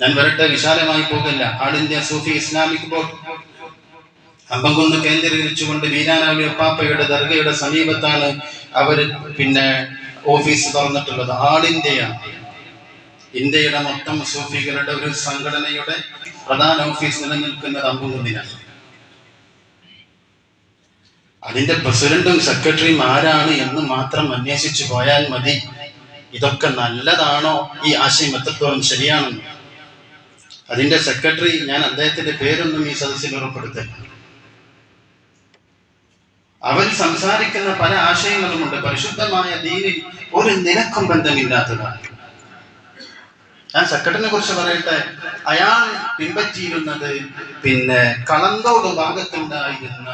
ഞാൻ വരട്ടെ വിശാലമായി പോകില്ല. All India Sufi Islamic board. Ambamkunnu കേന്ദ്രീകരിച്ചുകൊണ്ട് മീനാനാവി അപ്പാപ്പയുടെ ദർഗയുടെ സമീപത്താണ് അവർ പിന്നെ ഓഫീസ് തുറന്നിട്ടുള്ളത്. ആൾ ഇന്ത്യയാണ്. ഇന്ത്യയുടെ മൊത്തം സൂഫികളുടെ ഒരു സംഘടനയുടെ പ്രധാന ഓഫീസ് നിലനിൽക്കുന്നത് അമ്പംകുന്നിലാണ്. അതിന്റെ പ്രസിഡന്റും സെക്രട്ടറിയും ആരാണ് എന്ന് മാത്രം അന്വേഷിച്ചു പോയാൽ മതി. ഇതൊക്കെ നല്ലതാണോ? ഈ ആശയം എത്രത്തോളം ശരിയാണെന്ന്. അതിന്റെ സെക്രട്ടറി ഞാൻ അദ്ദേഹത്തിന്റെ പേരൊന്നും ഈ സദസ്സിൽ ഉറപ്പെടുത്തില്ല അവൻ സംസാരിക്കുന്ന പല ആശയങ്ങളുമുണ്ട്. പരിശുദ്ധമായ ദീനിൽ ഒരു നിലക്കും ബന്ധമില്ലാത്തതാണ്. ഞാൻ സെക്രട്ടറിനെ കുറിച്ച് പറയട്ടെ? അയാൾ പിൻപറ്റിയിരുന്നത് പിന്നെ കളന്തോട് ഭാഗത്തുണ്ടായിരുന്ന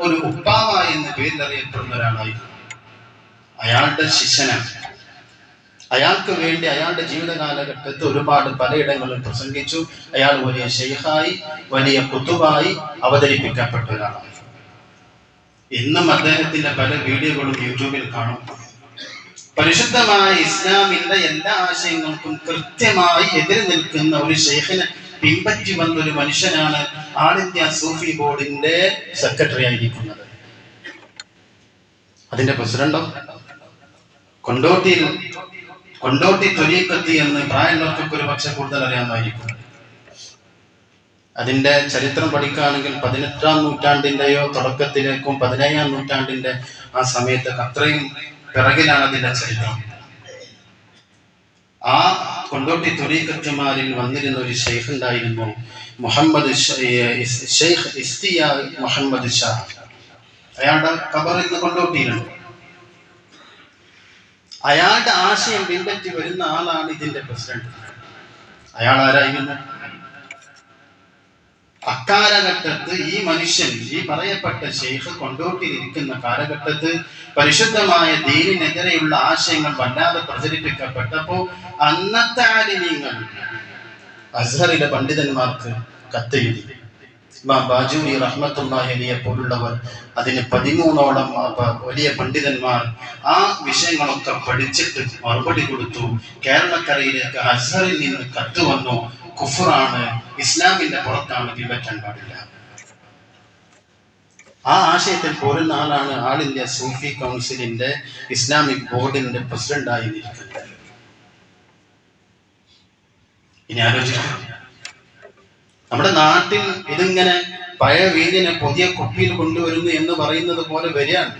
ഒരു ഉപ്പാവ എന്ന പേരിലറിയപ്പെടുന്ന ഒരാളായിരുന്നു അയാളുടെ ശിഷ്യനാണ്. അയാൾക്ക് വേണ്ടി അയാളുടെ ജീവിത കാലഘട്ടത്തിൽ ഒരുപാട് പലയിടങ്ങളിൽ പ്രസംഗിച്ചു. അയാൾ വലിയ ഷെയ്ഖായി വലിയ കുത്തുവായി അവതരിപ്പിക്കപ്പെട്ട ഒരാളാണ് ഇന്നും അദ്ദേഹത്തിന്റെ പല വീഡിയോകളും യൂട്യൂബിൽ കാണും. പരിശുദ്ധമായ ഇസ്ലാമിന്റെ എല്ലാ ആശയങ്ങൾക്കും കൃത്യമായി എതിര് നിൽക്കുന്ന ഒരു ഷെയ്ഖിനെ പിൻപറ്റി വന്ന ഒരു മനുഷ്യനാണ് ആൾ ഇന്ത്യ സൂഫി ബോർഡിന്റെ സെക്രട്ടറി ആയിരിക്കുന്നത്. അതിന്റെ പ്രസിഡന്റോ? കൊണ്ടോട്ടിയിൽ കൊണ്ടോട്ടി തൊലീക്കത്തി എന്ന് പ്രായമുള്ളവർക്കൊക്കെ ഒരു പക്ഷെ കൂടുതൽ അറിയാമായിരിക്കും അതിന്റെ ചരിത്രം പഠിക്കുകയാണെങ്കിൽ പതിനെട്ടാം നൂറ്റാണ്ടിന്റെയോ തുടക്കത്തിലേക്കും പതിനേഴാം നൂറ്റാണ്ടിന്റെ ആ സമയത്തൊക്കെ അത്രയും പിറകിലാണ് അതിന്റെ ചരിത്രം. ആ കൊണ്ടോട്ടി തൊലീക്കത്തിമാരിൽ വന്നിരുന്ന ഒരു ഷെയ്ഖ് ഉണ്ടായിരുന്നു മുഹമ്മദ് ഷെയ്ഖ് ഇസ്തിയ മുഹമ്മദ് ഷാ. അയാളുടെ കബർ ഇന്ന് കൊണ്ടോട്ടിയിലുണ്ട് അയാളുടെ ആശയം പിൻപറ്റി വരുന്ന ആളാണ് ഇതിന്റെ പ്രസിഡന്റ്. അയാൾ ആരായിരുന്നു അക്കാലഘട്ടത്ത് ഈ മനുഷ്യൻ ഈ പറയപ്പെട്ട ഷെയ്ഖ് കൊണ്ടോട്ടിരിക്കുന്ന കാലഘട്ടത്ത് പരിശുദ്ധമായ ദീനിനെതിരെയുള്ള ആശയങ്ങൾ വല്ലാതെ പ്രചരിപ്പിക്കപ്പെട്ടപ്പോ അന്നത്തെ ആലിന്യങ്ങൾ അസ്ഹറിലെ പണ്ഡിതന്മാർക്ക് കത്തെഴുതി. ബാജൂരി റഹ്മത്തുള്ളാഹി അലിയെ പോലുള്ളവർ അതിന് പതിമൂന്നോളം വലിയ പണ്ഡിതന്മാർ ആ വിഷയങ്ങളൊക്കെ പഠിച്ചിട്ട് മറുപടി കൊടുത്തു. കേരളക്കരയിലേക്ക് അസറിൽ നിന്ന് കത്ത് വന്നു. കുഫറാണ്. ഇസ്ലാമിന്റെ പുറത്താണ് പിൻപറ്റാൻ പാടില്ല. ആ ആശയത്തിൽ പോരുന്ന ആളാണ് ആൾ ഇന്ത്യ സൂഫി കൗൺസിലിന്റെ ഇസ്ലാമിക് ബോർഡിന്റെ പ്രസിഡന്റായി നിൽക്കുന്നത് ഇനി ആലോചിക്കാം. നമ്മുടെ നാട്ടിൽ ഇതിങ്ങനെ പഴയ വീടിനെ പുതിയ കുപ്പിയിൽ കൊണ്ടുവരുന്നു എന്ന് പറയുന്നത് പോലെ വരികയാണ്.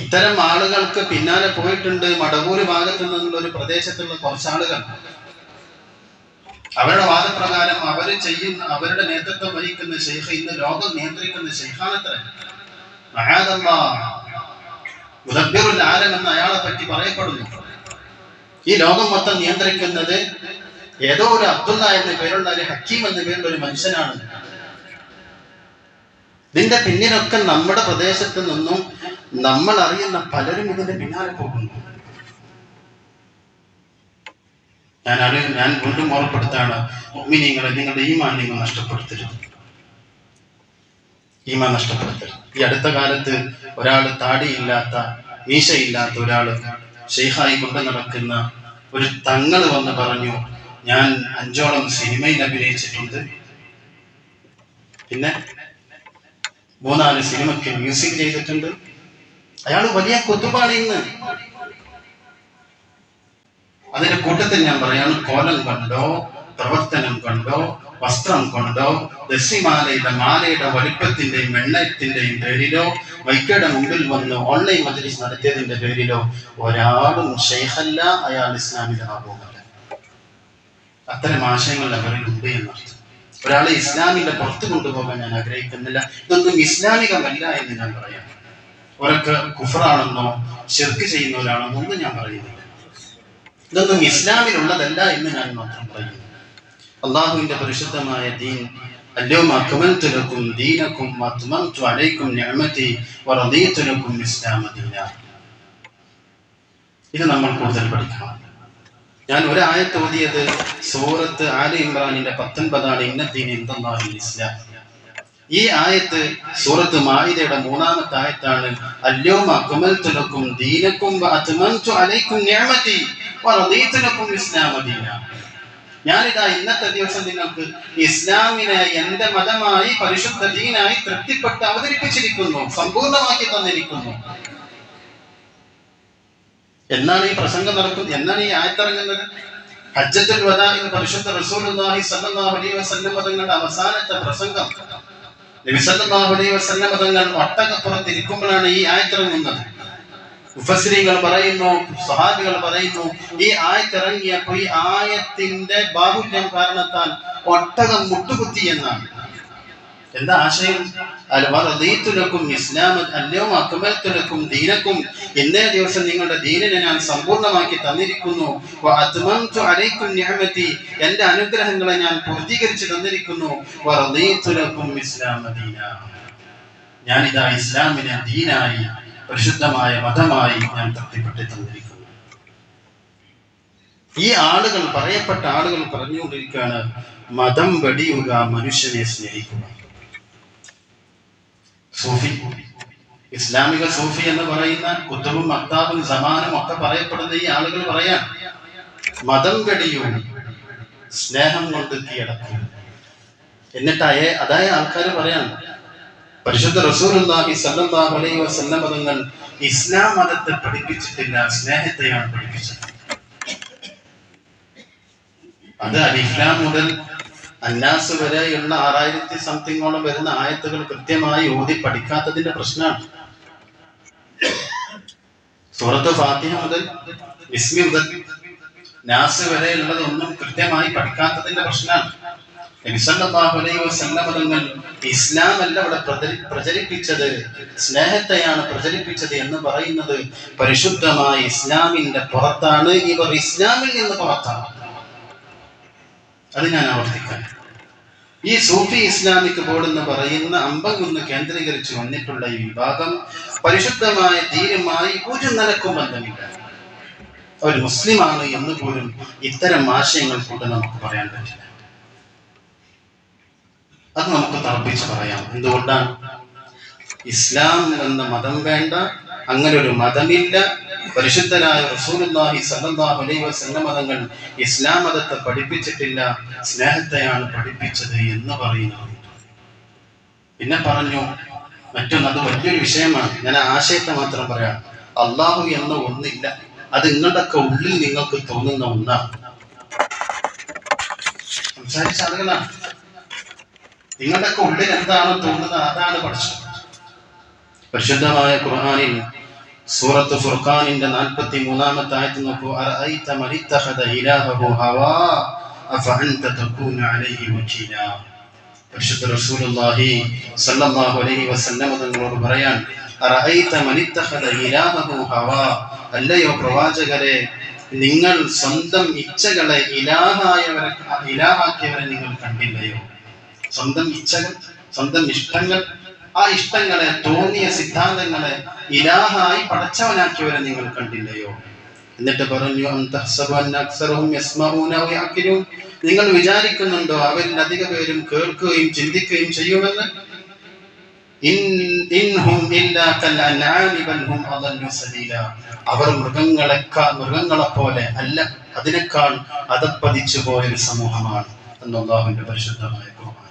ഇത്തരം ആളുകൾക്ക് പിന്നാലെ പോയിട്ടുണ്ട് മടവൂര് ഭാഗത്തു നിന്നുള്ള ഒരു പ്രദേശത്തുള്ള കുറച്ചാളുകൾ അവരുടെ വാദപ്രകാരം അവർ ചെയ്യുന്ന അവരുടെ നേതൃത്വം വഹിക്കുന്ന ശേഖ ഇന്ന് ലോകം നിയന്ത്രിക്കുന്ന ശേഖാനത്ര ആലം എന്ന് അയാളെ പറ്റി പറയപ്പെടുന്നു. ഈ ലോകം മൊത്തം നിയന്ത്രിക്കുന്നത് ഏതോ ഒരു അബ്ദുള്ള എന്ന പേരുള്ള ഒരു ഹക്കീം എന്ന പേരുള്ള ഒരു മനുഷ്യനാണ്. നിന്റെ പിന്നിലൊക്കെ നമ്മുടെ പ്രദേശത്ത് നിന്നും നമ്മൾ അറിയുന്ന പലരും ഇതിന്റെ പിന്നാലെ പോകുന്നു. ഞാൻ അറിയ ഞാൻ വീണ്ടും ഓർപ്പെടുത്താണ് മുഅ്മിനീങ്ങളെ നിങ്ങളുടെ ഈമാൻ നിങ്ങൾ നഷ്ടപ്പെടുത്തരുത്. ഈമാൻ നഷ്ടപ്പെടുത്തരുത്. ഈ അടുത്ത കാലത്ത് ഒരാൾ താടിയില്ലാത്ത മീശയില്ലാത്ത ഒരാൾ ഷെയ്ഹായി കൊണ്ടു നടക്കുന്ന ഒരു തങ്ങൾ വന്ന് പറഞ്ഞു ഞാൻ അഞ്ചോളം സിനിമയിൽ അഭിനയിച്ചിട്ടുണ്ട്. പിന്നെ മൂന്നാൽ സിനിമയ്ക്ക് മ്യൂസിക് ചെയ്തിട്ടുണ്ട്. അയാൾ വലിയ കുത്തുപാണ് ഇന്ന്. അതിന്റെ കൂട്ടത്തിൽ ഞാൻ പറയാണ് കോലം കണ്ടോ പ്രവർത്തനം കണ്ടോ വസ്ത്രം കൊണ്ടോ ദശിമാലയുടെ മാലയുടെ വലിപ്പത്തിന്റെയും എണ്ണത്തിന്റെയും പേരിലോ വൈക്കയുടെ മുമ്പിൽ വന്ന് ഓൺലൈൻ മജലിസ് നടത്തിയതിന്റെ പേരിലോ ഒരാളും ഷെയ്ഖല്ല അയാൾ ഇസ്ലാമിലാകുന്നത് അത്തരം ആശയങ്ങൾ അവരിൽ ഉണ്ട് എന്നർത്ഥം ഒരാളെ ഇസ്ലാമിന്റെ പുറത്ത് കൊണ്ടുപോകാൻ ഞാൻ ആഗ്രഹിക്കുന്നില്ല ഇതൊന്നും ഇസ്ലാമികമല്ല എന്ന് ഞാൻ പറയാം ഒരൊക്കെ കുഫറാണെന്നോ ഷിർക്ക് ചെയ്യുന്നവരാണെന്നോ ഒന്നും ഞാൻ പറയുന്നില്ല ഇതൊന്നും ഇസ്ലാമിലുള്ളതല്ല എന്ന് ഞാൻ മാത്രം പറയുന്നു അള്ളാഹുവിന്റെ പരിശുദ്ധമായ ദീൻ اليوم أكملت لكم دينكم وأتممت عليكم نعمتي ورضيت لكم الإسلام دينا ഇത് നമ്മൾ കൂടുതൽ പഠിക്കണം ഞാൻ ഒരായത്ത് ഓതിയത് സൂറത്ത് ആലി ഇമ്രാനിന്റെ പത്തൊൻപതാണ് ഇന്നദ്ദീൻ ഇന്ദാഹിൽ ഇസ്ലാം. ഈ ആയത്ത് സൂറത്ത് മായിദയുടെ മൂന്നാമത്തെ ആയത്താണ് അല്യോമ അക്മൽതു ലക്കും ദീനക്കും വഅത്മംതു അലൈക്കും ഞാനിതാ ഇന്നത്തെ ദിവസം നിങ്ങൾക്ക് ഇസ്ലാമിനെ എന്റെ മതമായി പരിശുദ്ധ ദീനായി തൃപ്തിപ്പെട്ട് അവതരിപ്പിച്ചിരിക്കുന്നു സമ്പൂർണമാക്കി തന്നിരിക്കുന്നു. എന്നാണ് ഈ പ്രസംഗം നടക്കുന്നത്? എന്നാണ് ഈ ആയത്തിറങ്ങുന്നത്? ഹജ്ജത്തുൽ വദാ എന്ന് പരിശുദ്ധ റസൂലുള്ളാഹി സ്വല്ലല്ലാഹു അലൈഹി വസല്ലം തങ്ങളുടെ അവസാനത്തെ പ്രസംഗം. നബി സല്ലല്ലാഹു അലൈഹി വസല്ലം തങ്ങൾ ഒട്ടകപ്പുറത്ത് ഇരിക്കുമ്പോഴാണ് ഈ ആയത്തിറങ്ങുന്നത്. മുഫസ്സിരികൾ പറയുന്നു സഹാബികൾ പറയുന്നു ഈ ആയത്തിറങ്ങിയപ്പോൾ ഈ ആയത്തിന്റെ ബാഹുല്യം കാരണത്താൽ ഒട്ടകം മുട്ടുകുത്തി എന്നാണ്. എന്താ ആശയം? അൽവറദീത്തുലക്കും ഇസ്ലാം അല്ലവും അക്മൽത്തുലക്കും ദീനക്കും. ഇന്നേ ദിവസം നിങ്ങളുടെ ദീനിനെ ഞാൻ സമ്പൂർണമാക്കി തന്നിരിക്കുന്നു. വഅത്മംതു അലൈക്കും നിഅമതി. എന്റെ അനുഗ്രഹങ്ങളെ ഞാൻ പൂർത്തീകരിച്ചു തന്നിരിക്കുന്നു. വറദീത്തുലക്കും ഇസ്ലാമ ദീന. ഞാനിതാ ഇസ്ലാമിനെ ദീനായി പരിശുദ്ധമായ മതമായി ഞാൻ തൃപ്തിപ്പെട്ട് തന്നിരിക്കുന്നു. ഈ ആളുകൾ പറയപ്പെട്ട ആളുകൾ പറഞ്ഞുകൊണ്ടിരിക്കുകയാണ് മതം വെടിയുക മനുഷ്യനെ സ്നേഹിക്കുക. സൂഫി. ഇസ്ലാമിക സൂഫി എന്ന് പറയുന്ന കുത്തുബും മക്താബും സമാനും ഒക്കെ പറയപ്പെടുന്ന ഈ ആളുകൾ പറയാൻ മതം വെടിയും സ്നേഹം കൊണ്ട് കീഴടക്കും. എന്നിട്ട് അയേ അതായ ആൾക്കാർ പറയാൻ പരിശുദ്ധ റസൂലുള്ളാഹി സല്ലല്ലാഹു അലൈഹി വസല്ലം ഇസ്ലാം മതത്തെ പഠിപ്പിച്ചിട്ടില്ല സ്നേഹത്തെയാണ് പഠിപ്പിച്ചത്. അത് അലിഫ്ലാം മുതൽ അന്നാസ് വരെയുള്ള ആറായിരത്തി സംതിങ്ങോളം വരുന്ന ആയത്തുകൾ കൃത്യമായി ഓതി പഠിക്കാത്തതിന്റെ പ്രശ്നമാണ്. സൂറത്ത് ഫാത്തിഹ മുതൽ ഇസ്മി മുതൽ നാസ് വരെയുള്ളതൊന്നും കൃത്യമായി പഠിക്കാത്തതിന്റെ പ്രശ്നമാണ്. തങ്ങൾ ഇസ്ലാം അല്ല ഇവിടെ പ്രചരിപ്പിച്ചത് സ്നേഹത്തെയാണ് പ്രചരിപ്പിച്ചത് എന്ന് പറയുന്നത് പരിശുദ്ധമായ ഇസ്ലാമിന്റെ പുറത്താണ്. ഇവർ ഇസ്ലാമിൽ നിന്ന് പുറത്താണ്. അത് ഞാൻ ആവർത്തിക്കാം. ഈ സൂഫി ഇസ്ലാമിക് ബോർഡ് എന്ന് പറയുന്ന അമ്പംകുന്ന് കേന്ദ്രീകരിച്ച് വന്നിട്ടുള്ള ഈ വിഭാഗം പരിശുദ്ധമായ ധീരമായി ഒരു നിലക്കും ബന്ധമില്ല. അവർ മുസ്ലിമാണ് എന്ന് പോലും ഇത്തരം ആശയങ്ങൾ കൊണ്ട് നമുക്ക് പറയാൻ പറ്റില്ല. അത് നമുക്ക് തർപ്പിച്ച് പറയാം. എന്തുകൊണ്ടാണ്? ഇസ്ലാം എന്ന മതം വേണ്ട അങ്ങനെ ഒരു മതമില്ല പരിശുദ്ധരായ സ്വല്ലല്ലാഹു അലൈഹി മതങ്ങൾ ഇസ്ലാം മതത്തെ പഠിപ്പിച്ചിട്ടില്ല. സ്നേഹത്തെയാണ് പഠിപ്പിച്ചത് എന്ന് പറയുന്നു. പിന്നെ പറഞ്ഞു മറ്റൊന്ന് അത് വലിയൊരു വിഷയമാണ്. ഞാൻ ആശയത്തെ മാത്രം പറയാം. അള്ളാഹു എന്ന ഒന്നില്ല. അത് നിങ്ങളുടെയൊക്കെ ഉള്ളിൽ നിങ്ങൾക്ക് തോന്നുന്ന ഒന്നാണ്. സംസാരിച്ച ആളുകളാണ് നിങ്ങളുടെയൊക്കെ ഉള്ളിൽ എന്താണോ തോന്നുന്നത്? അതാണ് പഠിച്ചത്. പരിശുദ്ധമായ ഖുർആാനിൽ സൂറത്ത് ഫുർഖാനിന്റെ നാൽപ്പത്തി മൂന്നാമത്തെ ആയത്ത് നോക്കൂ അറഅയ്ത ഹവാ തകൂന അലൈഹി റസൂലുള്ളാഹി സല്ലല്ലാഹു അലൈഹി പറയാൻ അറഅയ്ത ഹവാ. അല്ലയോ പ്രവാചകരെ നിങ്ങൾ സ്വന്തം ഇച്ഛകളെ ഇലാഹായവരെ ഇലാഹാക്കിയവരെ നിങ്ങൾ കണ്ടില്ലയോ? സ്വന്തം ഇച്ഛകൾ സ്വന്തം ഇഷ്ടങ്ങൾ ആ ഇഷ്ടങ്ങളെ തോന്നിയ സിദ്ധാന്തങ്ങളെ ഇലാഹായി പടച്ചവനാക്കിയവരെ നിങ്ങൾ കണ്ടില്ലയോ എന്നിട്ട് പറഞ്ഞു? നിങ്ങൾ വിചാരിക്കുന്നുണ്ടോ അവരിൽ അധിക പേരും കേൾക്കുകയും ചിന്തിക്കുകയും ചെയ്യുമെന്ന്. അവർ മൃഗങ്ങളെക്കാ മൃഗങ്ങളെ പോലെ അല്ല അതിനേക്കാൾ അതപ്പതിച്ചു പോയൊരു സമൂഹമാണ് എന്ന് അള്ളാഹുവിന്റെ പരിശുദ്ധമായ അവ-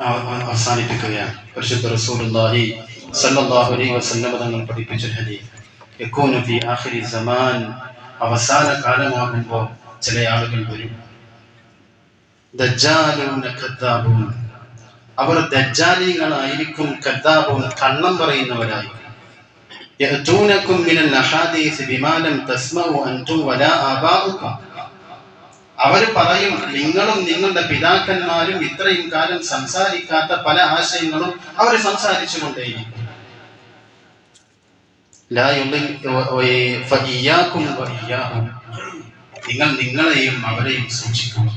അവസാനിപ്പിക്കുകയാണ്. പരിശുദ്ധ റസൂലുള്ളാഹി സല്ലല്ലാഹു അലൈഹി വസല്ലം തങ്ങൾ പഠിപ്പിച്ച ഹദീസ്. യകൂനു ഫി ആഖിരി സമാൻ. അവസാന കാലമാകുമ്പോൾ ചില ആളുകൾ വരും. അവർ ദജ്ജാലികളായിരിക്കും കദ്ദാബും കണ്ണം പറയുന്നവരായി يأتونكم മിനൽ الأحاديث ബിമാ ലം تسمعوا أنتم വലാ ആബാഉക്കും. അവർ പറയും നിങ്ങളും നിങ്ങളുടെ പിതാക്കന്മാരും ഇത്രയും കാലം സംസാരിക്കാത്ത പല ആശയങ്ങളും അവർ സംസാരിച്ചു കൊണ്ടേയിരിക്കും നിങ്ങൾ നിങ്ങളെയും അവരെയും സൂക്ഷിക്കുക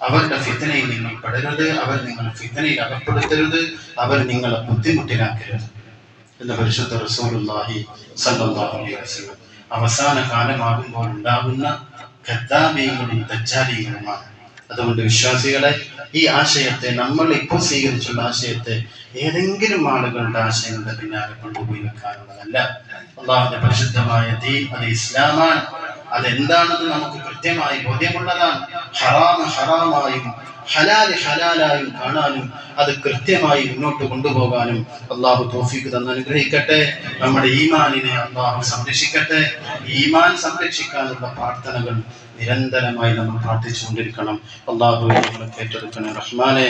അവരുടെ ഫിത്തനയിൽ നിങ്ങൾ പെടരുത് അവർ നിങ്ങളെ ഫിത്തനയിൽ അകപ്പെടുത്തരുത് അവർ നിങ്ങളെ ബുദ്ധിമുട്ടിലാക്കരുത് എന്ന് പരിശുദ്ധ റസൂലുള്ളാഹി അലൈഹി വസല്ലം അവസാന കാലമാകുമ്പോൾ ഉണ്ടാകുന്ന ഖദ്ദാബികളും ദജ്ജാലികളുമാണ് അതുകൊണ്ട് വിശ്വാസികളെ ഈ ആശയത്തെ നമ്മൾ ഇപ്പോൾ സ്വീകരിച്ചുള്ള ആശയത്തെ ഏതെങ്കിലും ആളുകളുടെ ആശയങ്ങളുടെ പിന്നാലെ കൊണ്ടുപോയി വെക്കാനുള്ളതല്ല. അള്ളാഹുന്റെ പരിശുദ്ധമായ ദീൻ അത് ഇസ്ലാമാണ്. അതെന്താണെന്ന് നമുക്ക് കൃത്യമായി ബോധ്യമുള്ളതാണ്. ഹറാമ് ഹറാമായും ഹലാൽ ഹലാലായും കാണാനും അത് കൃത്യമായി മുന്നോട്ട് കൊണ്ടുപോകാനും അള്ളാഹു തോഫിക്ക് തന്ന് അനുഗ്രഹിക്കട്ടെ. നമ്മുടെ ഈമാനിനെ അള്ളാഹു സംരക്ഷിക്കട്ടെ. ഈമാൻ സംരക്ഷിക്കാനുള്ള പ്രാർത്ഥനകൾ നിരന്തരമായി നമ്മൾ പ്രാർത്ഥിച്ചുകൊണ്ടിരിക്കണം അള്ളാഹു നമ്മളെ ഏറ്റെടുക്കണേ റഹ്മാനെ.